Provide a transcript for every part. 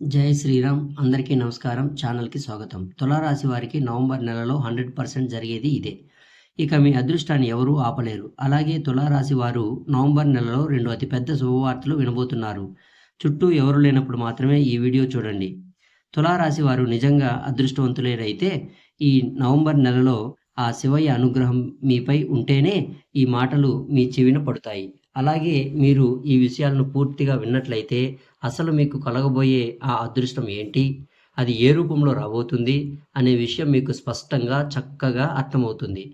జై శ్రీరామ్. అందరికీ నమస్కారం. ఛానల్కి స్వాగతం. తులారాశి వారికి నవంబర్ నెలలో హండ్రెడ్ పర్సెంట్ జరిగేది ఇదే. ఇక మీ అదృష్టాన్ని ఎవరూ ఆపలేరు. అలాగే తులారాశి వారు నవంబర్ నెలలో రెండు అతిపెద్ద శుభవార్తలు వినబోతున్నారు. చుట్టూ ఎవరు లేనప్పుడు మాత్రమే ఈ వీడియో చూడండి. తులారాశి వారు నిజంగా అదృష్టవంతులేనైతే ఈ నవంబర్ నెలలో ఆ శివయ్య అనుగ్రహం మీపై ఉంటేనే ఈ మాటలు మీ చెవిన పడతాయి. అలాగే మీరు ఈ విషయాలను పూర్తిగా విన్నట్లయితే అసలు మీకు కలగబోయే ఆ అదృష్టం ఏంటి? అది ఏ రూపంలో రాబోతుంది? అనే విషయం మీకు స్పష్టంగా చక్కగా అర్థమవుతుంది.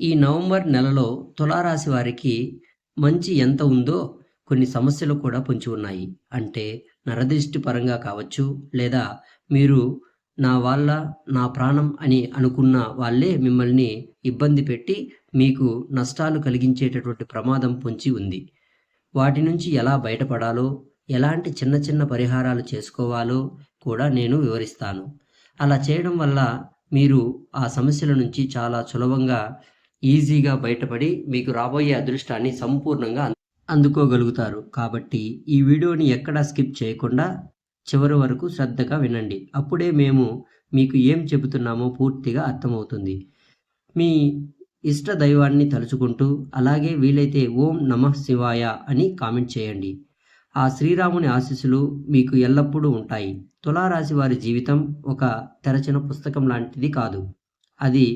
ఈ నవంబర్ నెలలో తులారాశి వారికి మంచి ఎంత ఉందో కొన్ని సమస్యలు కూడా పొంచి ఉన్నాయి. అంటే నరదృష్టి పరంగా కావచ్చు లేదా మీరు నా వాళ్ళ నా ప్రాణం అని అనుకున్న వాళ్ళే మిమ్మల్ని ఇబ్బంది పెట్టి మీకు నష్టాలు కలిగించేటటువంటి ప్రమాదం పొంచి ఉంది. వాటి నుంచి ఎలా బయటపడాలో ఎలాంటి చిన్న చిన్న పరిహారాలు చేసుకోవాలో కూడా నేను వివరిస్తాను. అలా చేయడం వల్ల మీరు ఆ సమస్యల నుంచి చాలా సులభంగా ఈజీగా బయటపడి మీకు రాబోయే అదృష్టాన్ని సంపూర్ణంగా అందుకోగలుగుతారు. కాబట్టి ఈ వీడియోని ఎక్కడా స్కిప్ చేయకుండా చివరి వరకు శ్రద్ధగా వినండి. అప్పుడే మేము మీకు ఏం చెబుతున్నామో పూర్తిగా అర్థమవుతుంది. మీ ఇష్ట దైవాన్ని తలుచుకుంటూ అలాగే వీలైతే ఓం నమః శివాయ అని కామెంట్ చేయండి. ఆ శ్రీరాముని ఆశీస్సులు మీకు ఎల్లప్పుడూ ఉంటాయి. తులారాశి వారి జీవితం ఒక తెరచిన పుస్తకం లాంటిది కాదు. అది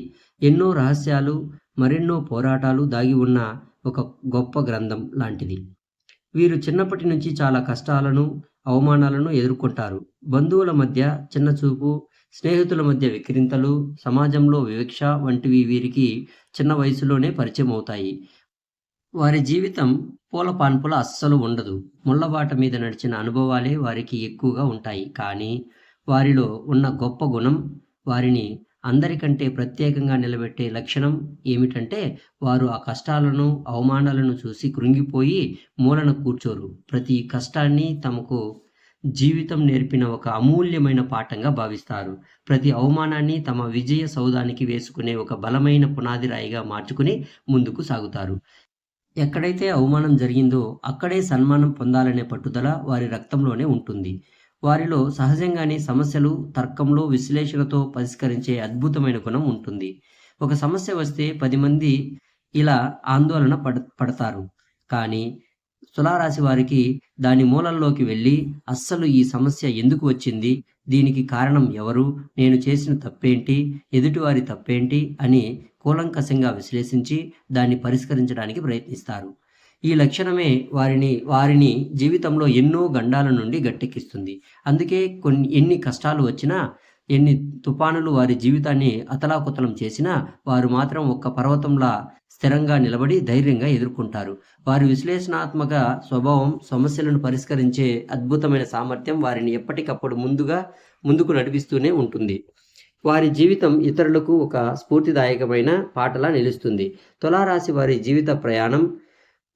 ఎన్నో రహస్యాలు మరెన్నో పోరాటాలు దాగి ఉన్న ఒక గొప్ప గ్రంథం లాంటిది. వీరు చిన్నప్పటి నుంచి చాలా కష్టాలను అవమానాలను ఎదుర్కొంటారు. బంధువుల మధ్య చిన్నచూపు స్నేహితుల మధ్య విక్రింతలు సమాజంలో వివక్ష వంటివి వీరికి చిన్న వయసులోనే పరిచయం అవుతాయి వారి జీవితం పూల పాన్పుల అస్సలు ఉండదు. ముళ్ళబాట మీద నడిచిన అనుభవాలే వారికి ఎక్కువగా ఉంటాయి. కానీ వారిలో ఉన్న గొప్ప గుణం వారిని అందరికంటే ప్రత్యేకంగా నిలబెట్టే లక్షణం ఏమిటంటే వారు ఆ కష్టాలను అవమానాలను చూసి కృంగిపోయి మూలన కూర్చోరు. ప్రతి కష్టాన్ని తమకు జీవితం నేర్పిన ఒక అమూల్యమైన పాఠంగా భావిస్తారు. ప్రతి అవమానాన్ని తమ విజయ సౌధానికి వేసుకునే ఒక బలమైన పునాది రాయిగా మార్చుకుని ముందుకు సాగుతారు. ఎక్కడైతే అవమానం జరిగిందో అక్కడే సన్మానం పొందాలనే పట్టుదల వారి రక్తంలోనే ఉంటుంది. వారిలో సహజంగానే సమస్యలు తర్కంలో విశ్లేషణతో పరిష్కరించే అద్భుతమైన గుణం ఉంటుంది. ఒక సమస్య వస్తే పది మంది ఇలా ఆందోళన పడ పడతారు. కానీ తులారాశి వారికి దాని మూలంలోకి వెళ్ళి అస్సలు ఈ సమస్య ఎందుకు వచ్చింది? దీనికి కారణం ఎవరు? నేను చేసిన తప్పేంటి? ఎదుటివారి తప్పేంటి? అని కూలంకషంగా విశ్లేషించి దాన్ని పరిష్కరించడానికి ప్రయత్నిస్తారు. ఈ లక్షణమే వారిని వారిని జీవితంలో ఎన్నో గండాల నుండి గట్టెక్కిస్తుంది. అందుకే కొన్ని ఎన్ని కష్టాలు వచ్చినా ఎన్ని తుఫానులు వారి జీవితాన్ని అతలాకుతలం చేసినా వారు మాత్రం ఒక్క పర్వతంలా స్థిరంగా నిలబడి ధైర్యంగా ఎదుర్కొంటారు. వారి విశ్లేషణాత్మక స్వభావం సమస్యలను పరిష్కరించే అద్భుతమైన సామర్థ్యం వారిని ఎప్పటికప్పుడు ముందుగా ముందుకు నడిపిస్తూనే ఉంటుంది. వారి జీవితం ఇతరులకు ఒక స్ఫూర్తిదాయకమైన పాటలా నిలుస్తుంది. తులారాశి వారి జీవిత ప్రయాణం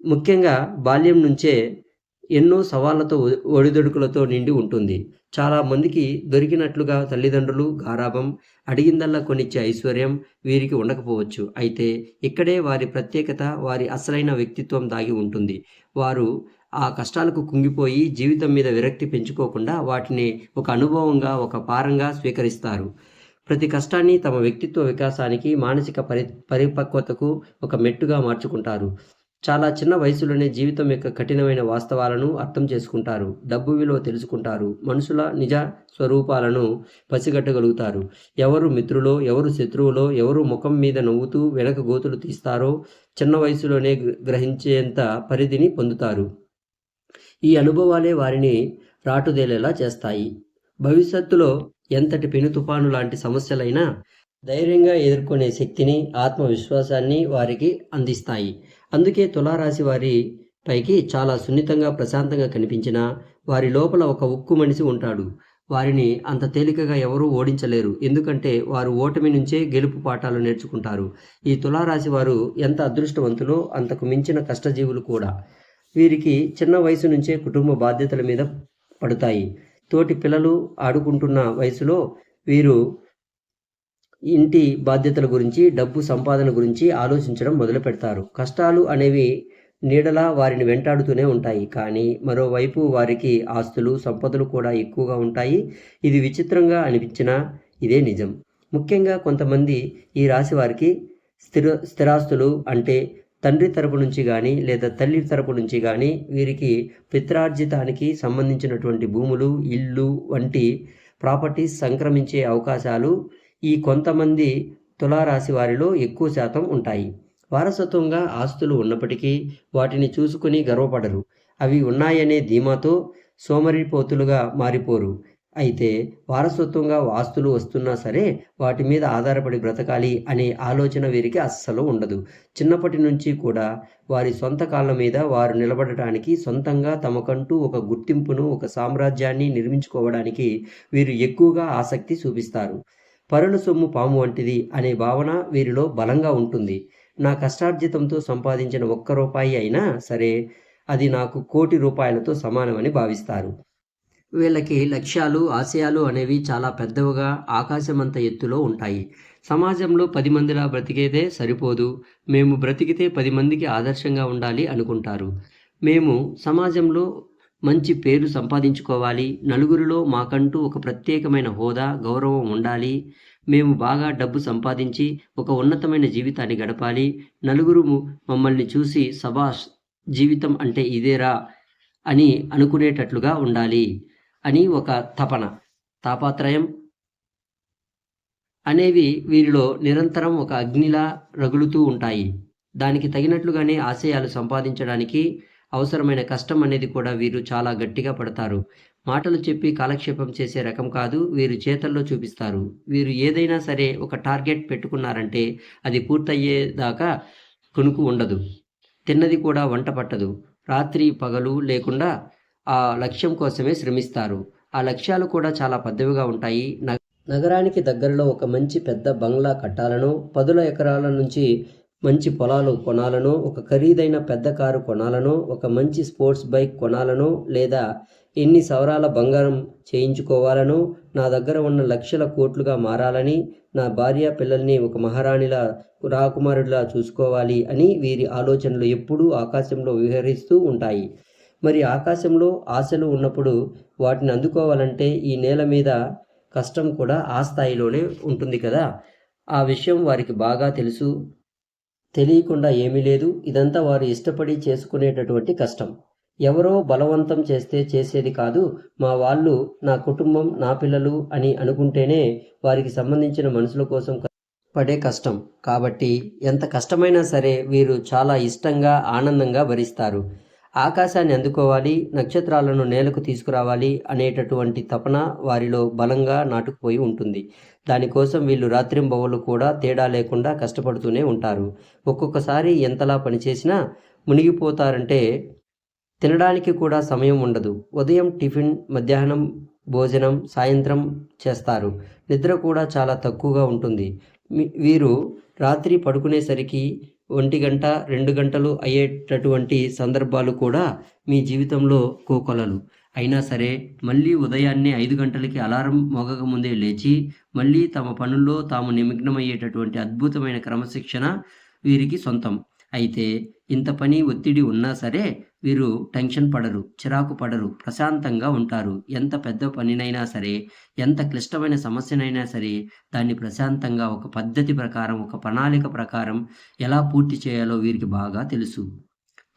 ముఖ్యంగా బాల్యం నుంచే ఎన్నో సవాళ్ళతో ఒడిదొడుకులతో నిండి ఉంటుంది. చాలా మందికి దొరికినట్లుగా తల్లిదండ్రులు గారాభం అడిగిందల్లా కొనిచ్చే ఐశ్వర్యం వీరికి ఉండకపోవచ్చు. అయితే ఇక్కడే వారి ప్రత్యేకత వారి అసలైన వ్యక్తిత్వం దాగి ఉంటుంది. వారు ఆ కష్టాలకు కుంగిపోయి జీవితం మీద విరక్తి పెంచుకోకుండా వాటిని ఒక అనుభవంగా ఒక పారంగా స్వీకరిస్తారు. ప్రతి కష్టాన్ని తమ వ్యక్తిత్వ వికాసానికి మానసిక పరి పరిపక్వతకు ఒక మెట్టుగా మార్చుకుంటారు. చాలా చిన్న వయసులోనే జీవితం యొక్క కఠినమైన వాస్తవాలను అర్థం చేసుకుంటారు డబ్బు విలువ తెలుసుకుంటారు మనుషుల నిజ స్వరూపాలను పసిగట్టగలుగుతారు. ఎవరు మిత్రులో ఎవరు శత్రువులో ఎవరు ముఖం మీద నవ్వుతూ వెనక గోతులు తీస్తారో చిన్న వయసులోనే గ్రహించేంత పరిధిని పొందుతారు. ఈ అనుభవాలే వారిని రాటుదేలేలా చేస్తాయి. భవిష్యత్తులో ఎంతటి పెను తుఫాను లాంటి సమస్యలైనా ధైర్యంగా ఎదుర్కొనే శక్తిని ఆత్మవిశ్వాసాన్ని వారికి అందిస్తాయి. అందుకే తులారాశి వారి పైకి చాలా సున్నితంగా ప్రశాంతంగా కనిపించిన వారి లోపల ఒక ఉక్కు మనిషి ఉంటాడు. వారిని అంత తేలికగా ఎవరూ ఓడించలేరు. ఎందుకంటే వారు ఓటమి నుంచే గెలుపు పాఠాలు నేర్చుకుంటారు. ఈ తులారాశి వారు ఎంత అదృష్టవంతులో అంతకు మించిన కష్టజీవులు కూడా. వీరికి చిన్న వయసు నుంచే కుటుంబ బాధ్యతల మీద పడతాయి. తోటి పిల్లలు ఆడుకుంటున్న వయసులో వీరు ఇంటి బాధ్యతల గురించి డబ్బు సంపాదన గురించి ఆలోచించడం మొదలు పెడతారు. కష్టాలు అనేవి నీడలా వారిని వెంటాడుతూనే ఉంటాయి. కానీ మరోవైపు వారికి ఆస్తులు సంపదలు కూడా ఎక్కువగా ఉంటాయి. ఇది విచిత్రంగా అనిపించినా ఇదే నిజం. ముఖ్యంగా కొంతమంది ఈ రాశి వారికి స్థిర స్థిరాస్తులు అంటే తండ్రి తరపు నుంచి కానీ లేదా తల్లి తరపు నుంచి కానీ వీరికి పిత్రార్జితానికి సంబంధించినటువంటి భూములు ఇల్లు వంటి ప్రాపర్టీస్ సంక్రమించే అవకాశాలు ఈ కొంతమంది తులారాశి వారిలో ఎక్కువ శాతం ఉంటాయి. వారసత్వంగా ఆస్తులు ఉన్నప్పటికీ వాటిని చూసుకుని గర్వపడరు. అవి ఉన్నాయనే ధీమాతో సోమరిపోతులుగా మారిపోరు. అయితే వారసత్వంగా ఆస్తులు వస్తున్నా సరే వాటి మీద ఆధారపడి బ్రతకాలి అనే ఆలోచన వీరికి అస్సలు ఉండదు. చిన్నప్పటి నుంచి కూడా వారి సొంత కాళ్ళ మీద వారు నిలబడటానికి సొంతంగా తమకంటూ ఒక గుర్తింపును ఒక సామ్రాజ్యాన్ని నిర్మించుకోవడానికి వీరు ఎక్కువగా ఆసక్తి చూపిస్తారు. పరుల సొమ్ము పాము వంటిది అనే భావన వీరిలో బలంగా ఉంటుంది. నా కష్టార్జితంతో సంపాదించిన ఒక్క రూపాయి అయినా సరే అది నాకు కోటి రూపాయలతో సమానమని భావిస్తారు. వీళ్ళకి లక్ష్యాలు ఆశయాలు అనేవి చాలా పెద్దవిగా ఆకాశమంత ఎత్తులో ఉంటాయి. సమాజంలో పది మందిలా బ్రతికేదే సరిపోదు. మేము బ్రతికితే పది మందికి ఆదర్శంగా ఉండాలి అనుకుంటారు. మేము సమాజంలో మంచి పేరు సంపాదించుకోవాలి. నలుగురిలో మాకంటూ ఒక ప్రత్యేకమైన హోదా గౌరవం ఉండాలి. మేము బాగా డబ్బు సంపాదించి ఒక ఉన్నతమైన జీవితాన్ని గడపాలి. నలుగురు మమ్మల్ని చూసి సభాష్ జీవితం అంటే ఇదేరా అని అనుకునేటట్లుగా ఉండాలి అని ఒక తపన. తాపాత్రయం అనేవి వీరిలో నిరంతరం ఒక అగ్నిలా రగులుతూ ఉంటాయి. దానికి తగినట్లుగానే ఆశయాలు సంపాదించడానికి అవసరమైన కష్టం అనేది కూడా వీరు చాలా గట్టిగా పడతారు. మాటలు చెప్పి కాలక్షేపం చేసే రకం కాదు వీరు చేతల్లో చూపిస్తారు. వీరు ఏదైనా సరే ఒక టార్గెట్ పెట్టుకున్నారంటే అది పూర్తయ్యేదాకా కొనుకు ఉండదు. తిన్నది కూడా వంట పట్టదు. రాత్రి పగలు లేకుండా ఆ లక్ష్యం కోసమే శ్రమిస్తారు. ఆ లక్ష్యాలు కూడా చాలా పెద్దవిగా ఉంటాయి. నగరానికి దగ్గరలో ఒక మంచి పెద్ద బంగ్లా కట్టాలను పదుల ఎకరాల నుంచి మంచి పొలాలు కొనాలనో ఒక ఖరీదైన పెద్ద కారు కొనాలనో ఒక మంచి స్పోర్ట్స్ బైక్ కొనాలనో లేదా ఎన్ని సవరాల బంగారం చేయించుకోవాలనో నా దగ్గర ఉన్న లక్షల కోట్లుగా మారాలని నా భార్య పిల్లల్ని ఒక మహారాణిలా రాకుమారుడిలా చూసుకోవాలి అని వీరి ఆలోచనలు ఎప్పుడూ ఆకాశంలో విహరిస్తూ ఉంటాయి. మరి ఆకాశంలో ఆశలు ఉన్నప్పుడు వాటిని అందుకోవాలంటే ఈ నేల మీద కష్టం కూడా ఆ స్థాయిలోనే ఉంటుంది కదా? ఆ విషయం వారికి బాగా తెలుసు. తెలియకుండా ఏమీ లేదు. ఇదంతా వారు ఇష్టపడి చేసుకునేటటువంటి కష్టం. ఎవరో బలవంతం చేస్తే చేసేది కాదు. మా వాళ్ళు నా కుటుంబం నా పిల్లలు అని అనుకుంటేనే వారికి సంబంధించిన మనుషుల కోసం పడే కష్టం. కాబట్టి ఎంత కష్టమైనా సరే వీరు చాలా ఇష్టంగా ఆనందంగా భరిస్తారు. ఆకాశాన్ని అందుకోవాలి నక్షత్రాలను నేలకు తీసుకురావాలి అనేటటువంటి తపన వారిలో బలంగా నాటుకుపోయి ఉంటుంది. దానికోసం వీళ్ళు రాత్రింబవళ్ళు కూడా తేడా లేకుండా కష్టపడుతూనే ఉంటారు. ఒక్కొక్కసారి ఎంతలా పనిచేసినా మునిగిపోతారంటే తినడానికి కూడా సమయం ఉండదు. ఉదయం టిఫిన్ మధ్యాహ్నం భోజనం సాయంత్రం చేస్తారు. నిద్ర కూడా చాలా తక్కువగా ఉంటుంది. వీరు రాత్రి పడుకునేసరికి ఒంటి గంట రెండు గంటలు అయ్యేటటువంటి సందర్భాలు కూడా మీ జీవితంలో కోకొలలు. అయినా సరే మళ్ళీ ఉదయాన్నే ఐదు గంటలకి అలారం మోగక ముందే లేచి మళ్ళీ తమ పనుల్లో తాము నిమగ్నమయ్యేటటువంటి అద్భుతమైన క్రమశిక్షణ వీరికి సొంతం. అయితే ఇంత పని ఒత్తిడి ఉన్నా సరే వీరు టెన్షన్ పడరు చిరాకు పడరు ప్రశాంతంగా ఉంటారు. ఎంత పెద్ద పనినైనా సరే ఎంత క్లిష్టమైన సమస్యనైనా సరే దాన్ని ప్రశాంతంగా ఒక పద్ధతి ప్రకారం ఒక ప్రణాళిక ప్రకారం ఎలా పూర్తి చేయాలో వీరికి బాగా తెలుసు.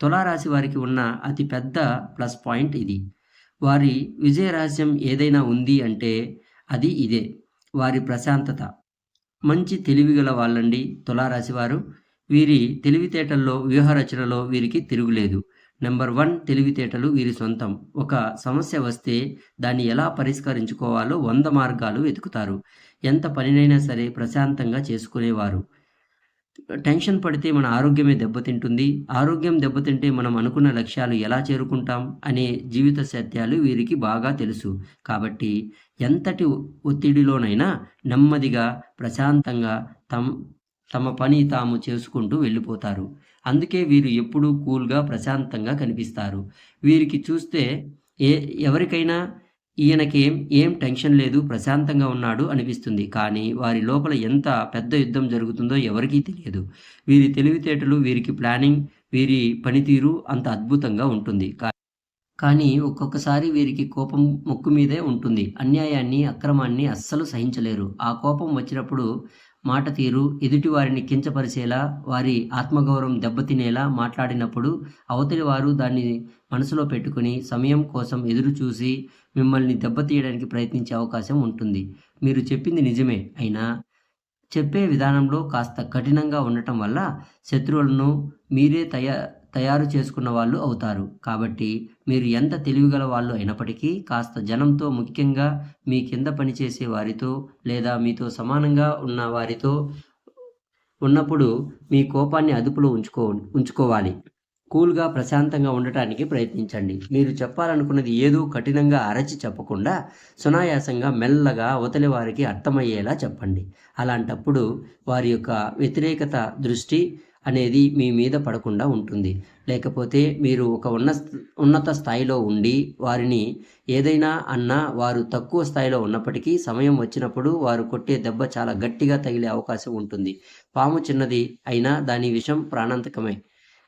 తులారాశి వారికి ఉన్న అతి పెద్ద ప్లస్ పాయింట్ ఇది. వారి విజయ రహస్యం ఏదైనా ఉంది అంటే అది ఇదే. వారి ప్రశాంతత. మంచి తెలివిగల వాళ్ళండి తులారాశి వారు. వీరి తెలివితేటల్లో వ్యూహరచనలో వీరికి తిరుగులేదు. నెంబర్ వన్ తెలివితేటలు వీరి సొంతం. ఒక సమస్య వస్తే దాన్ని ఎలా పరిష్కరించుకోవాలో వంద మార్గాలు వెతుకుతారు. ఎంత పనినైనా సరే ప్రశాంతంగా చేసుకునేవారు. టెన్షన్ పడితే మన ఆరోగ్యమే దెబ్బతింటుంది. ఆరోగ్యం దెబ్బతింటే మనం అనుకున్న లక్ష్యాలు ఎలా చేరుకుంటాం అనే జీవిత సత్యాలు వీరికి బాగా తెలుసు. కాబట్టి ఎంతటి ఒత్తిడిలోనైనా నెమ్మదిగా ప్రశాంతంగా తమ తమ పని తాము చేసుకుంటూ వెళ్ళిపోతారు. అందుకే వీరు ఎప్పుడూ కూల్గా ప్రశాంతంగా కనిపిస్తారు. వీరికి చూస్తే ఏ ఎవరికైనా ఈయనకేం ఏం టెన్షన్ లేదు ప్రశాంతంగా ఉన్నాడు అనిపిస్తుంది. కానీ వారి లోపల ఎంత పెద్ద యుద్ధం జరుగుతుందో ఎవరికీ తెలియదు. వీరి తెలివితేటలు వీరికి ప్లానింగ్ వీరి పనితీరు అంత అద్భుతంగా ఉంటుంది. కానీ ఒక్కొక్కసారి వీరికి కోపం ముక్కు మీదే ఉంటుంది. అన్యాయాన్ని అక్రమాన్ని అస్సలు సహించలేరు. ఆ కోపం వచ్చినప్పుడు మాట తీరు ఎదుటి వారిని కించపరిచేలా వారి ఆత్మగౌరవం దెబ్బతినేలా మాట్లాడినప్పుడు అవతలి వారు దాన్ని మనసులో పెట్టుకుని సమయం కోసం ఎదురు చూసి మిమ్మల్ని దెబ్బతీయడానికి ప్రయత్నించే అవకాశం ఉంటుంది. మీరు చెప్పింది నిజమే. అయినా చెప్పే విధానంలో కాస్త కఠినంగా ఉండటం వల్ల శత్రువులను మీరే తయా తయారు చేసుకున్న వాళ్ళు అవుతారు. కాబట్టి మీరు ఎంత తెలివిగల వాళ్ళు అయినప్పటికీ కాస్త జనంతో ముఖ్యంగా మీ కింద పనిచేసే వారితో లేదా మీతో సమానంగా ఉన్న వారితో ఉన్నప్పుడు మీ కోపాన్ని అదుపులో ఉంచుకో ఉంచుకోవాలి. కూల్గా ప్రశాంతంగా ఉండటానికి ప్రయత్నించండి. మీరు చెప్పాలనుకున్నది ఏదో కఠినంగా అరచి చెప్పకుండా సునాయాసంగా మెల్లగా అవతలి వారికి అర్థమయ్యేలా చెప్పండి. అలాంటప్పుడు వారి యొక్క వ్యతిరేకత దృష్టి అనేది మీ మీద పడకుండా ఉంటుంది. లేకపోతే మీరు ఒక ఉన్న ఉన్నత స్థాయిలో ఉండి వారిని ఏదైనా అన్నా వారు తక్కువ స్థాయిలో ఉన్నప్పటికీ సమయం వచ్చినప్పుడు వారు కొట్టే దెబ్బ చాలా గట్టిగా తగిలే అవకాశం ఉంటుంది. పాము చిన్నది అయినా దాని విషం ప్రాణాంతకమే.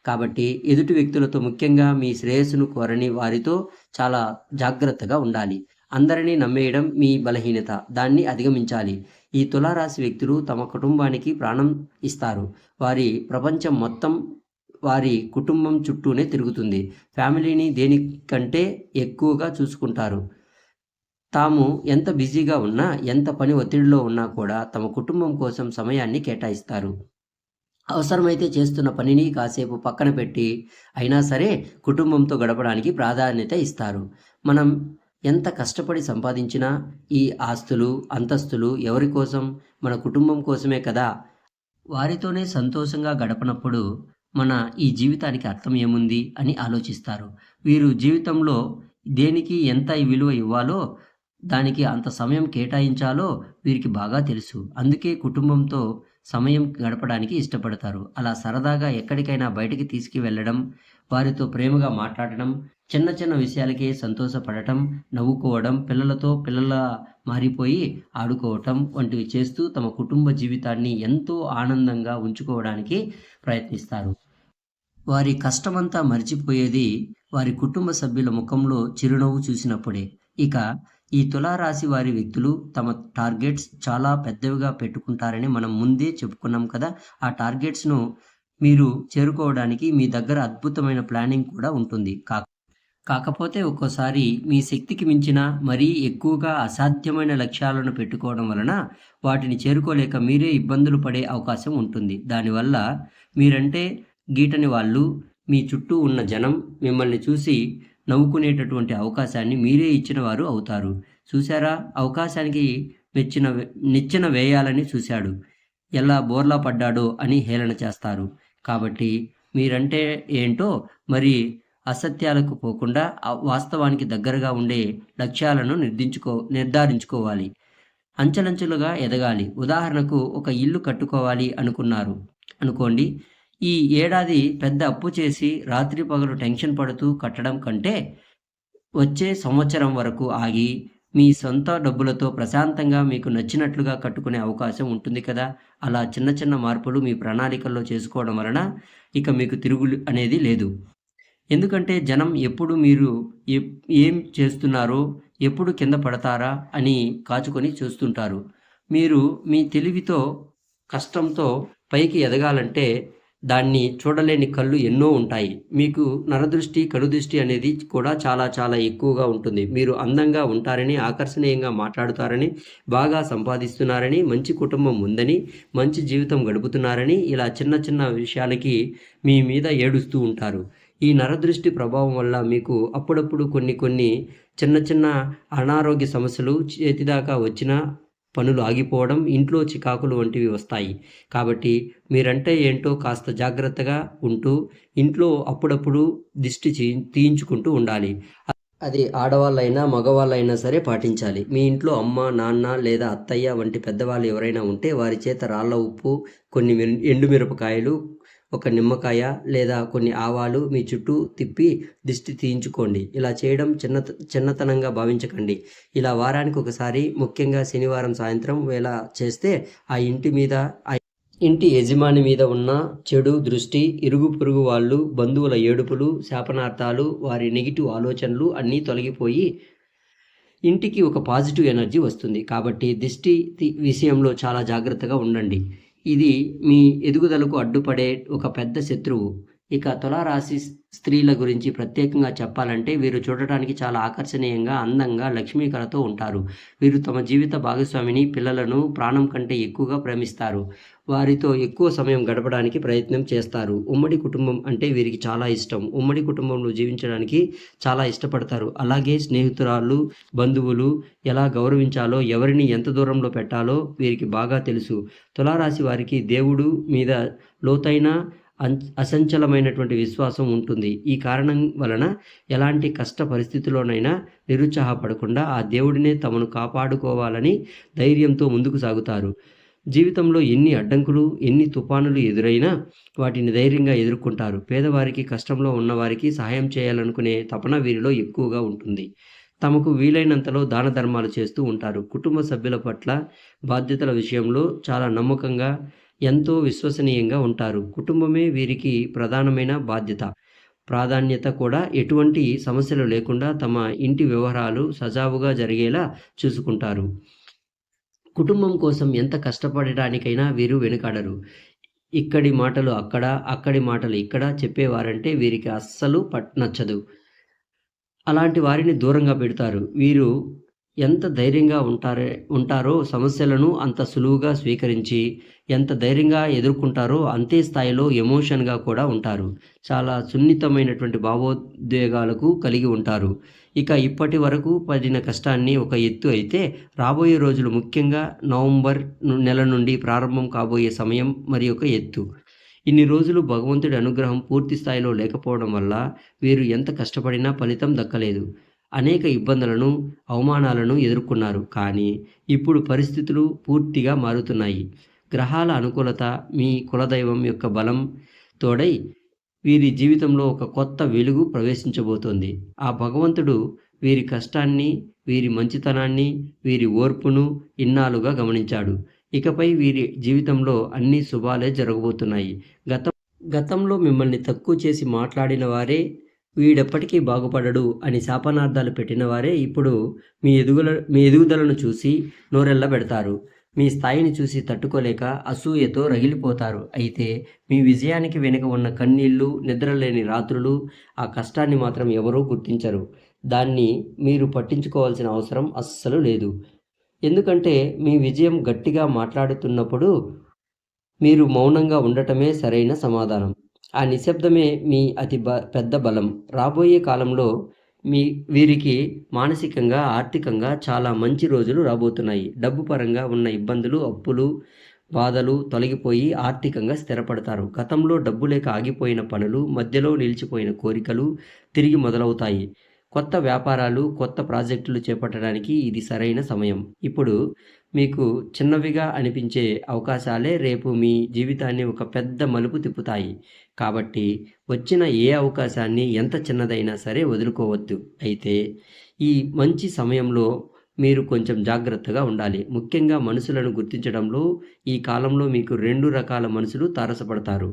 కాబట్టి ఎదుటి వ్యక్తులతో ముఖ్యంగా మీ శ్రేయస్సును కోరని వారితో చాలా జాగ్రత్తగా ఉండాలి. అందరినీ నమ్మేయడం మీ బలహీనత. దాన్ని అధిగమించాలి. ఈ తులారాశి వ్యక్తులు తమ కుటుంబానికి ప్రాణం ఇస్తారు. వారి ప్రపంచం మొత్తం వారి కుటుంబం చుట్టూనే తిరుగుతుంది. ఫ్యామిలీని దేనికంటే ఎక్కువగా చూసుకుంటారు. తాము ఎంత బిజీగా ఉన్నా ఎంత పని ఒత్తిడిలో ఉన్నా కూడా తమ కుటుంబం కోసం సమయాన్ని కేటాయిస్తారు. అవసరమైతే చేస్తున్న పనిని కాసేపు పక్కన పెట్టి అయినా సరే కుటుంబంతో గడపడానికి ప్రాధాన్యత ఇస్తారు. మనం ఎంత కష్టపడి సంపాదించినా ఈ ఆస్తులు అంతస్తులు ఎవరి కోసం? మన కుటుంబం కోసమే కదా. వారితోనే సంతోషంగా గడపనప్పుడు మన ఈ జీవితానికి అర్థం ఏముంది అని ఆలోచిస్తారు. వీరు జీవితంలో దేనికి ఎంత విలువ ఇవ్వాలో దానికి అంత సమయం కేటాయించాలో వీరికి బాగా తెలుసు. అందుకే కుటుంబంతో సమయం గడపడానికి ఇష్టపడతారు. అలా సరదాగా ఎక్కడికైనా బయటికి తీసుకువెళ్ళడం వారితో ప్రేమగా మాట్లాడడం చిన్న చిన్న విషయాలకే సంతోషపడటం నవ్వుకోవడం పిల్లలతో పిల్లల మారిపోయి ఆడుకోవటం వంటివి చేస్తూ తమ కుటుంబ జీవితాన్ని ఎంతో ఆనందంగా ఉంచుకోవడానికి ప్రయత్నిస్తారు. వారి కష్టమంతా మర్చిపోయేది వారి కుటుంబ సభ్యుల ముఖంలో చిరునవ్వు చూసినప్పుడే. ఇక ఈ తులారాశి వారి వ్యక్తులు తమ టార్గెట్స్ చాలా పెద్దవిగా పెట్టుకుంటారని మనం ముందే చెప్పుకున్నాం కదా. ఆ టార్గెట్స్ను మీరు చేరుకోవడానికి మీ దగ్గర అద్భుతమైన ప్లానింగ్ కూడా ఉంటుంది. కా కాకపోతే ఒక్కోసారి మీ శక్తికి మించిన మరీ ఎక్కువగా అసాధ్యమైన లక్ష్యాలను పెట్టుకోవడం వలన వాటిని చేరుకోలేక మీరే ఇబ్బందులు పడే అవకాశం ఉంటుంది. దానివల్ల మీరంటే గీటని వాళ్ళు మీ చుట్టూ ఉన్న జనం మిమ్మల్ని చూసి నవ్వుకునేటటువంటి అవకాశాన్ని మీరే ఇచ్చిన వారు అవుతారు. చూసారా అవకాశానికి మెచ్చిన నిచ్చెన వేయాలని చూశాడు. ఎలా బోర్లా పడ్డాడో అని హేళన చేస్తారు. కాబట్టి మీరంటే ఏంటో మరి అసత్యాలకు పోకుండా వాస్తవానికి దగ్గరగా ఉండే లక్ష్యాలను నిర్దించుకో నిర్ధారించుకోవాలి. అంచెలంచెలుగా ఎదగాలి. ఉదాహరణకు ఒక ఇల్లు కట్టుకోవాలి అనుకున్నారు. అనుకోండి ఈ ఏడాది పెద్ద అప్పు చేసి రాత్రి పగలు టెన్షన్ పడుతూ కట్టడం కంటే వచ్చే సంవత్సరం వరకు ఆగి మీ సొంత డబ్బులతో ప్రశాంతంగా మీకు నచ్చినట్లుగా కట్టుకునే అవకాశం ఉంటుంది కదా? అలా చిన్న చిన్న మార్పులు మీ ప్రణాళికల్లో చేసుకోవడం వలన ఇక మీకు తిరుగులు అనేది లేదు. ఎందుకంటే జనం ఎప్పుడు మీరు ఏం చేస్తున్నారో ఎప్పుడు కింద పడతారా అని కాచుకొని చూస్తుంటారు. మీరు మీ తెలివితో కష్టంతో పైకి ఎదగాలంటే దాన్ని చూడలేని కళ్ళు ఎన్నో ఉంటాయి. మీకు నరదృష్టి కనుదృష్టి అనేది కూడా చాలా చాలా ఎక్కువగా ఉంటుంది. మీరు అందంగా ఉంటారని ఆకర్షణీయంగా మాట్లాడుతారని బాగా సంపాదిస్తున్నారని మంచి కుటుంబం ఉందని మంచి జీవితం గడుపుతున్నారని ఇలా చిన్న చిన్న విషయాలకి మీ మీద ఏడుస్తూ ఉంటారు. ఈ నరదృష్టి ప్రభావం వల్ల మీకు అప్పుడప్పుడు కొన్ని కొన్ని చిన్న చిన్న అనారోగ్య సమస్యలు చేతిదాకా వచ్చిన పనులు ఆగిపోవడం ఇంట్లో చికాకులు వంటివి వస్తాయి. కాబట్టి మీరంటే ఏంటో కాస్త జాగ్రత్తగా ఉంటూ ఇంట్లో అప్పుడప్పుడు దిష్టి తీయించుకుంటూ ఉండాలి. అది ఆడవాళ్ళైనా మగవాళ్ళైనా సరే పాటించాలి. మీ ఇంట్లో అమ్మ నాన్న లేదా అత్తయ్య వంటి పెద్దవాళ్ళు ఎవరైనా ఉంటే వారి చేత రాళ్ళ ఉప్పు కొన్ని ఎండుమిరపకాయలు ఒక నిమ్మకాయ లేదా కొన్ని ఆవాలు మీ చుట్టూ తిప్పి దిష్టి తీయించుకోండి. ఇలా చేయడం చిన్న చిన్నతనంగా భావించకండి. ఇలా వారానికి ఒకసారి ముఖ్యంగా శనివారం సాయంత్రం వేళ చేస్తే ఆ ఇంటి మీద ఆ ఇంటి యజమాని మీద ఉన్న చెడు దృష్టి ఇరుగు పొరుగు వాళ్ళు బంధువుల ఏడుపులు శాపనార్థాలు వారి నెగిటివ్ ఆలోచనలు అన్నీ తొలగిపోయి ఇంటికి ఒక పాజిటివ్ ఎనర్జీ వస్తుంది. కాబట్టి దిష్టి విషయంలో చాలా జాగ్రత్తగా ఉండండి. ఇది మీ ఎదుగుదలకు అడ్డుపడే ఒక పెద్ద శత్రువు. ఇక తులారాశి స్త్రీల గురించి ప్రత్యేకంగా చెప్పాలంటే వీరు చూడటానికి చాలా ఆకర్షణీయంగా అందంగా లక్ష్మీకరతో ఉంటారు. వీరు తమ జీవిత భాగస్వామిని పిల్లలను ప్రాణం కంటే ఎక్కువగా ప్రేమిస్తారు. వారితో ఎక్కువ సమయం గడపడానికి ప్రయత్నం చేస్తారు. ఉమ్మడి కుటుంబం అంటే వీరికి చాలా ఇష్టం. ఉమ్మడి కుటుంబంలో జీవించడానికి చాలా ఇష్టపడతారు. అలాగే స్నేహితురాళ్ళు బంధువులు ఎలా గౌరవించాలో ఎవరిని ఎంత దూరంలో పెట్టాలో వీరికి బాగా తెలుసు. తులారాశి వారికి దేవుడు మీద లోతైన అసంచలమైనటువంటి విశ్వాసం ఉంటుంది. ఈ కారణం వలన ఎలాంటి కష్ట పరిస్థితుల్లోనైనా నిరుత్సాహపడకుండా ఆ దేవుడినే తమను కాపాడుకోవాలని ధైర్యంతో ముందుకు సాగుతారు. జీవితంలో ఎన్ని అడ్డంకులు ఎన్ని తుఫానులు ఎదురైనా వాటిని ధైర్యంగా ఎదుర్కొంటారు. పేదవారికి కష్టంలో ఉన్నవారికి సహాయం చేయాలనుకునే తపన వీరిలో ఎక్కువగా ఉంటుంది. తమకు వీలైనంతలో దాన ధర్మాలు చేస్తూ ఉంటారు. కుటుంబ సభ్యుల పట్ల బాధ్యతల విషయంలో చాలా నమ్మకంగా ఎంతో విశ్వసనీయంగా ఉంటారు. కుటుంబమే వీరికి ప్రధానమైన బాధ్యత. ప్రాధాన్యత కూడా ఎటువంటి సమస్యలు లేకుండా తమ ఇంటి వ్యవహారాలు సజావుగా జరిగేలా చూసుకుంటారు. కుటుంబం కోసం ఎంత కష్టపడటానికైనా వీరు వెనుకాడరు. ఇక్కడి మాటలు అక్కడ అక్కడి మాటలు ఇక్కడ చెప్పేవారంటే వీరికి అస్సలు పట్ నచ్చదు. అలాంటి వారిని దూరంగా పెడతారు. వీరు ఎంత ధైర్యంగా ఉంటారే ఉంటారో సమస్యలను అంత సులువుగా స్వీకరించి ఎంత ధైర్యంగా ఎదుర్కొంటారో అంతే స్థాయిలో ఎమోషన్గా కూడా ఉంటారు. చాలా సున్నితమైనటువంటి భావోద్వేగాలకు కలిగి ఉంటారు. ఇక ఇప్పటి వరకు పడిన కష్టాన్ని ఒక ఎత్తు అయితే రాబోయే రోజులు ముఖ్యంగా నవంబర్ నెల నుండి ప్రారంభం కాబోయే సమయం మరి ఒక ఎత్తు. ఇన్ని రోజులు భగవంతుడి అనుగ్రహం పూర్తి స్థాయిలో లేకపోవడం వల్ల వీరు ఎంత కష్టపడినా ఫలితం దక్కలేదు. అనేక ఇబ్బందులను అవమానాలను ఎదుర్కొన్నారు. కానీ ఇప్పుడు పరిస్థితులు పూర్తిగా మారుతున్నాయి. గ్రహాల అనుకూలత మీ కులదైవం యొక్క బలం తోడై వీరి జీవితంలో ఒక కొత్త వెలుగు ప్రవేశించబోతోంది. ఆ భగవంతుడు వీరి కష్టాన్ని వీరి మంచితనాన్ని వీరి ఓర్పును ఇన్నాళ్ళుగా గమనించాడు. ఇకపై వీరి జీవితంలో అన్ని శుభాలే జరగబోతున్నాయి. గత గతంలో మిమ్మల్ని తక్కువ చేసి మాట్లాడిన వారే వీడెప్పటికీ బాగుపడడు అని శాపనార్థాలు పెట్టిన వారే ఇప్పుడు మీ ఎదుగుల మీ ఎదుగుదలను చూసి నోరెళ్ళ పెడతారు. మీ స్థాయిని చూసి తట్టుకోలేక అసూయతో రగిలిపోతారు. అయితే మీ విజయానికి వెనుక ఉన్న కన్నీళ్ళు నిద్రలేని రాత్రులు ఆ కష్టాన్ని మాత్రం ఎవరూ గుర్తించరు. దాన్ని మీరు పట్టించుకోవాల్సిన అవసరం అస్సలు లేదు. ఎందుకంటే మీ విజయం గట్టిగా మాట్లాడుతున్నప్పుడు మీరు మౌనంగా ఉండటమే సరైన సమాధానం. ఆ నిశ్శబ్దమే మీ అతి బ పెద్ద బలం. రాబోయే కాలంలో మీ వీరికి మానసికంగా ఆర్థికంగా చాలా మంచి రోజులు రాబోతున్నాయి. డబ్బు పరంగా ఉన్న ఇబ్బందులు అప్పులు బాధలు తొలగిపోయి ఆర్థికంగా స్థిరపడతారు. గతంలో డబ్బు లేక ఆగిపోయిన పనులు మధ్యలో నిలిచిపోయిన కోరికలు తిరిగి మొదలవుతాయి. కొత్త వ్యాపారాలు కొత్త ప్రాజెక్టులు చేపట్టడానికి ఇది సరైన సమయం. ఇప్పుడు మీకు చిన్నవిగా అనిపించే అవకాశాలే రేపు మీ జీవితాన్ని ఒక పెద్ద మలుపు తిప్పుతాయి. కాబట్టి వచ్చిన ఏ అవకాశాన్ని ఎంత చిన్నదైనా సరే వదులుకోవద్దు. అయితే ఈ మంచి సమయంలో మీరు కొంచెం జాగ్రత్తగా ఉండాలి. ముఖ్యంగా మనుషులను గుర్తించడంలో ఈ కాలంలో మీకు రెండు రకాల మనుషులు తారసపడతారు.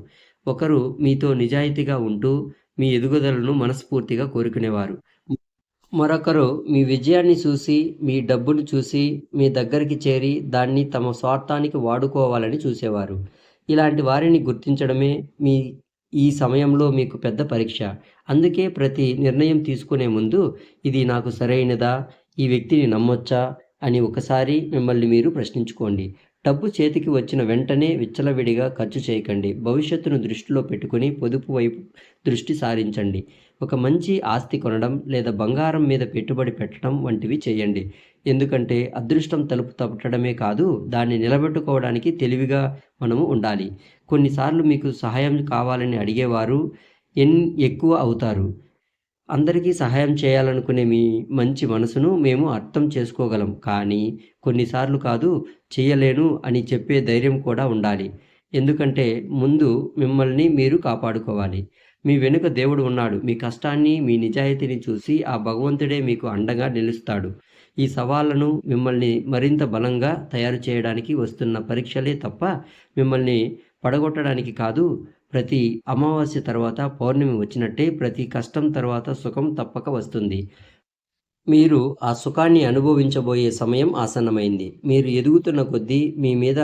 ఒకరు మీతో నిజాయితీగా ఉంటూ మీ ఎదుగుదలను మనస్ఫూర్తిగా కోరుకునేవారు. మరొకరు మీ విజయాన్ని చూసి మీ డబ్బును చూసి మీ దగ్గరికి చేరి దాన్ని తమ స్వార్థానికి వాడుకోవాలని చూసేవారు. ఇలాంటి వారిని గుర్తించడమే మీ ఈ సమయంలో మీకు పెద్ద పరీక్ష. అందుకే ప్రతి నిర్ణయం తీసుకునే ముందు ఇది నాకు సరైనదా? ఈ వ్యక్తిని నమ్మొచ్చా? అని ఒకసారి మిమ్మల్ని మీరు ప్రశ్నించుకోండి. డబ్బు చేతికి వచ్చిన వెంటనే విచ్చలవిడిగా ఖర్చు చేయకండి. భవిష్యత్తును దృష్టిలో పెట్టుకుని పొదుపు వైపు దృష్టి సారించండి. ఒక మంచి ఆస్తి కొనడం లేదా బంగారం మీద పెట్టుబడి పెట్టడం వంటివి చేయండి. ఎందుకంటే అదృష్టం తలుపు తప్పటమే కాదు దాన్ని నిలబెట్టుకోవడానికి తెలివిగా మనము ఉండాలి. కొన్నిసార్లు మీకు సహాయం కావాలని అడిగేవారు ఎన్ ఎక్కువ అవుతారు. అందరికీ సహాయం చేయాలనుకునే మీ మంచి మనసును మేము అర్థం చేసుకోగలం. కానీ కొన్నిసార్లు కాదు చేయలేను అని చెప్పే ధైర్యం కూడా ఉండాలి. ఎందుకంటే ముందు మిమ్మల్ని మీరు కాపాడుకోవాలి. మీ వెనుక దేవుడు ఉన్నాడు. మీ కష్టాన్ని మీ నిజాయితీని చూసి ఆ భగవంతుడే మీకు అండగా నిలుస్తాడు. ఈ సవాళ్ళను మిమ్మల్ని మరింత బలంగా తయారు చేయడానికి వస్తున్న పరీక్షలే తప్ప మిమ్మల్ని పడగొట్టడానికి కాదు ప్రతి అమావాస్య తర్వాత పౌర్ణమి వచ్చినట్టే ప్రతి కష్టం తర్వాత సుఖం తప్పక వస్తుంది. మీరు ఆ సుఖాన్ని అనుభవించబోయే సమయం ఆసన్నమైంది. మీరు ఎదుగుతున్న కొద్దీ మీ మీద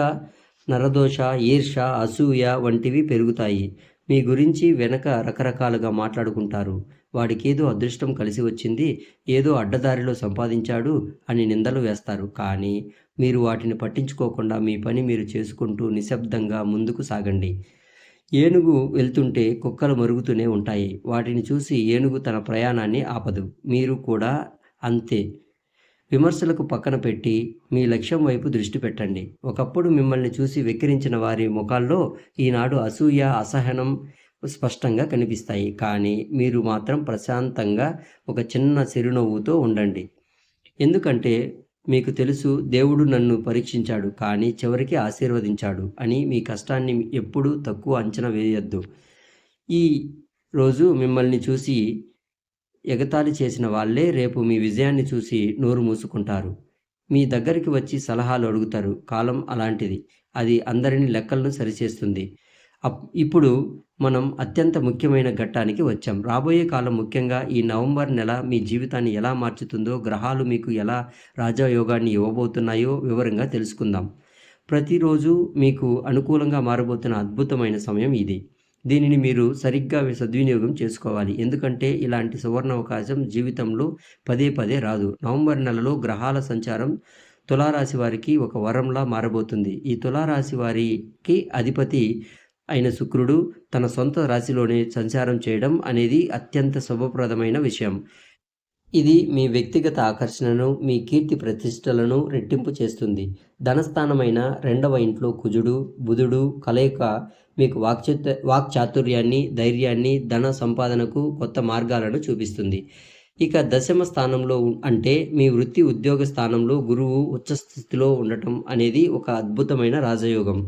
నరదోష ఈర్ష అసూయ వంటివి పెరుగుతాయి. మీ గురించి వెనక రకరకాలుగా మాట్లాడుకుంటారు. వాడికేదో అదృష్టం కలిసి వచ్చింది ఏదో అడ్డదారిలో సంపాదించాడు అని నిందలు వేస్తారు. కానీ మీరు వాటిని పట్టించుకోకుండా మీ పని మీరు చేసుకుంటూ నిశ్శబ్దంగా ముందుకు సాగండి. ఏనుగు వెళ్తుంటే కుక్కలు మరుగుతూనే ఉంటాయి. వాటిని చూసి ఏనుగు తన ప్రయాణాన్ని ఆపదు. మీరు కూడా అంతే. విమర్శలకు పక్కన పెట్టి మీ లక్ష్యం వైపు దృష్టి పెట్టండి. ఒకప్పుడు మిమ్మల్ని చూసి వెక్కిరించిన వారి ముఖాల్లో ఈనాడు అసూయ అసహనం స్పష్టంగా కనిపిస్తాయి. కానీ మీరు మాత్రం ప్రశాంతంగా ఒక చిన్న చిరునవ్వుతో ఉండండి. ఎందుకంటే మీకు తెలుసు దేవుడు నన్ను పరీక్షించాడు కానీ చివరికి ఆశీర్వదించాడు అని మీ కష్టాన్ని ఎప్పుడూ తక్కువ అంచనా వేయొద్దు. ఈ రోజు మిమ్మల్ని చూసి ఎగతాళి చేసిన వాళ్ళే రేపు మీ విజయాన్ని చూసి నోరు మూసుకుంటారు. మీ దగ్గరికి వచ్చి సలహాలు అడుగుతారు. కాలం అలాంటిది. అది అందరిని లెక్కలను సరిచేస్తుంది. ఇప్పుడు మనం అత్యంత ముఖ్యమైన ఘట్టానికి వచ్చాం. రాబోయే కాలం ముఖ్యంగా ఈ నవంబర్ నెల మీ జీవితాన్ని ఎలా మార్చుతుందో గ్రహాలు మీకు ఎలా రాజయోగాన్ని ఇవ్వబోతున్నాయో వివరంగా తెలుసుకుందాం. ప్రతిరోజు మీకు అనుకూలంగా మారబోతున్న అద్భుతమైన సమయం ఇది. దీనిని మీరు సరిగ్గా సద్వినియోగం చేసుకోవాలి. ఎందుకంటే ఇలాంటి సువర్ణ అవకాశం జీవితంలో పదే పదే రాదు. నవంబర్ నెలలో గ్రహాల సంచారం తులారాశి వారికి ఒక వరంలా మారబోతుంది. ఈ తులారాశి వారికి అధిపతి అయిన శుక్రుడు తన సొంత రాశిలోనే సంచారం చేయడం అనేది అత్యంత శుభప్రదమైన విషయం. ఇది మీ వ్యక్తిగత ఆకర్షణను మీ కీర్తి ప్రతిష్టలను రెట్టింపు చేస్తుంది. ధనస్థానమైన రెండవ ఇంట్లో కుజుడు బుధుడు కలయిక మీకు వాక్చ వాక్చాతుర్యాన్ని ధైర్యాన్ని ధన సంపాదనకు కొత్త మార్గాలను చూపిస్తుంది. ఇక దశమ స్థానంలో అంటే మీ వృత్తి ఉద్యోగ స్థానంలో గురువు ఉచ్చస్థితిలో ఉండటం అనేది ఒక అద్భుతమైన రాజయోగం.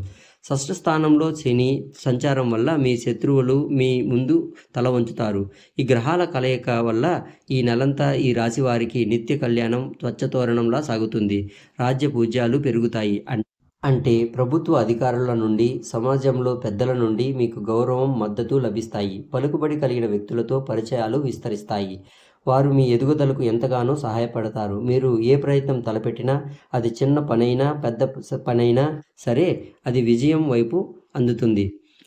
షష్ఠ స్థానంలో శని సంచారం వల్ల మీ శత్రువులు మీ ముందు తల వంచుతారు. ఈ గ్రహాల కలయిక వల్ల ఈ నెలంతా ఈ రాశి వారికి నిత్య కళ్యాణం త్వచ్చతోరణంలా సాగుతుంది. రాజ్య పూజ్యాలు పెరుగుతాయి. అంటే ప్రభుత్వ అధికారుల నుండి సమాజంలో పెద్దల నుండి మీకు గౌరవం మద్దతు లభిస్తాయి. పలుకుబడి కలిగిన వ్యక్తులతో పరిచయాలు విస్తరిస్తాయి. వారు మీ ఎదుగుదలకు ఎంతగానో సహాయపడతారు. మీరు ఏ ప్రయత్నం తలపెట్టినా అది చిన్న పనైనా పెద్ద పనైనా సరే అది విజయం వైపు అందుతుంది.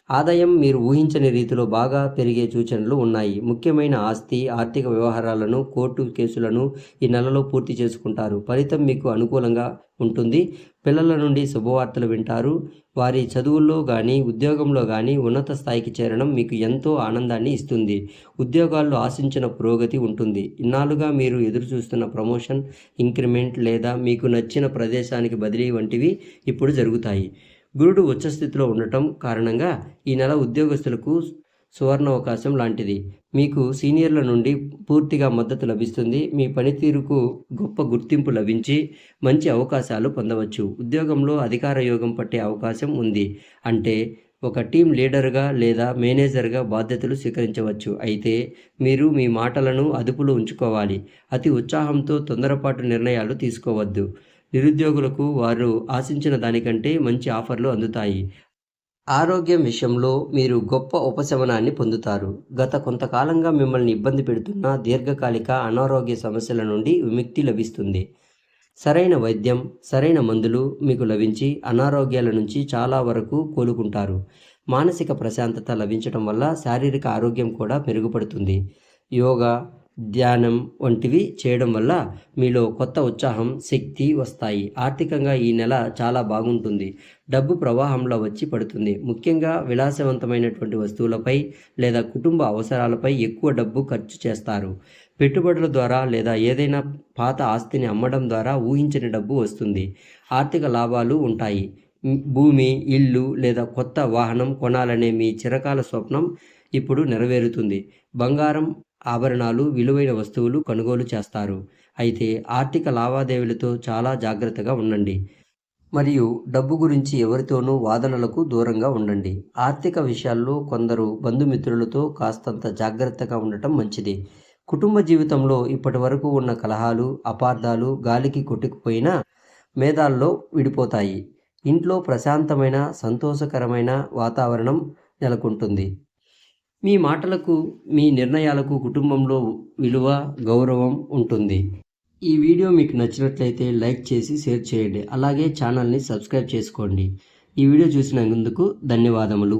ఆదాయం మీరు ఊహించని రీతిలో బాగా పెరిగే సూచనలు ఉన్నాయి. ముఖ్యమైన ఆస్తి ఆర్థిక వ్యవహారాలను కోర్టు కేసులను ఈ నెలలో పూర్తి చేసుకుంటారు. ఫలితం మీకు అనుకూలంగా ఉంటుంది. పిల్లల నుండి శుభవార్తలు వింటారు. వారి చదువుల్లో కానీ ఉద్యోగంలో కానీ ఉన్నత స్థాయికి చేరడం మీకు ఎంతో ఆనందాన్ని ఇస్తుంది. ఉద్యోగాల్లో ఆశించిన పురోగతి ఉంటుంది. ఇన్నాళ్ళుగా మీరు ఎదురు చూస్తున్న ప్రమోషన్ ఇంక్రిమెంట్ లేదా మీకు నచ్చిన ప్రదేశానికి బదిలీ వంటివి ఇప్పుడు జరుగుతాయి. గురుడు ఉచ్చస్థితిలో ఉండటం కారణంగా ఈ నెల ఉద్యోగస్తులకు సువర్ణ అవకాశం లాంటిది. మీకు సీనియర్ల నుండి పూర్తిగా మద్దతు లభిస్తుంది. మీ పనితీరుకు గొప్ప గుర్తింపు లభించి మంచి అవకాశాలు పొందవచ్చు. ఉద్యోగంలో అధికార యోగం పట్టే అవకాశం ఉంది. అంటే ఒక టీం లీడర్గా లేదా మేనేజర్గా బాధ్యతలు స్వీకరించవచ్చు. అయితే మీరు మీ మాటలను అదుపులో ఉంచుకోవాలి. అతి ఉత్సాహంతో తొందరపాటు నిర్ణయాలు తీసుకోవద్దు. నిరుద్యోగులకు వారు ఆశించిన దానికంటే మంచి ఆఫర్లు అందుతాయి. ఆరోగ్యం విషయంలో మీరు గొప్ప ఉపశమనాన్ని పొందుతారు. గత కొంతకాలంగా మిమ్మల్ని ఇబ్బంది పెడుతున్న దీర్ఘకాలిక అనారోగ్య సమస్యల నుండి విముక్తి లభిస్తుంది. సరైన వైద్యం సరైన మందులు మీకు లభించి అనారోగ్యాల నుంచి చాలా వరకు కోలుకుంటారు. మానసిక ప్రశాంతత లభించడం వల్ల శారీరక ఆరోగ్యం కూడా మెరుగుపడుతుంది. యోగా ధ్యానం వంటివి చేయడం వల్ల మీలో కొత్త ఉత్సాహం శక్తి వస్తాయి. ఆర్థికంగా ఈ నెల చాలా బాగుంటుంది. డబ్బు ప్రవాహంలో వచ్చి పడుతుంది. ముఖ్యంగా విలాసవంతమైనటువంటి వస్తువులపై లేదా కుటుంబ అవసరాలపై ఎక్కువ డబ్బు ఖర్చు చేస్తారు. పెట్టుబడుల ద్వారా లేదా ఏదైనా పాత ఆస్తిని అమ్మడం ద్వారా ఊహించని డబ్బు వస్తుంది. ఆర్థిక లాభాలు ఉంటాయి. భూమి ఇల్లు లేదా కొత్త వాహనం కొనాలనే మీ చిరకాల స్వప్నం ఇప్పుడు నెరవేరుతుంది. బంగారం ఆభరణాలు విలువైన వస్తువులు కొనుగోలు చేస్తారు. అయితే ఆర్థిక లావాదేవీలతో చాలా జాగ్రత్తగా ఉండండి. మరియు డబ్బు గురించి ఎవరితోనూ వాదనలకు దూరంగా ఉండండి. ఆర్థిక విషయాల్లో కొందరు బంధుమిత్రులతో కాస్తంత జాగ్రత్తగా ఉండటం మంచిది. కుటుంబ జీవితంలో ఇప్పటి వరకు ఉన్న కలహాలు అపార్థాలు గాలికి కొట్టుకుపోయినా మేధాల్లో విడిపోతాయి. ఇంట్లో ప్రశాంతమైన సంతోషకరమైన వాతావరణం నెలకొంటుంది. మీ మాటలకు మీ నిర్ణయాలకు కుటుంబంలో విలువ గౌరవం ఉంటుంది. ఈ వీడియో మీకు నచ్చినట్లయితే లైక్ చేసి షేర్ చేయండి. అలాగే ఛానల్ని సబ్స్క్రైబ్ చేసుకోండి. ఈ వీడియో చూసినందుకు ధన్యవాదములు.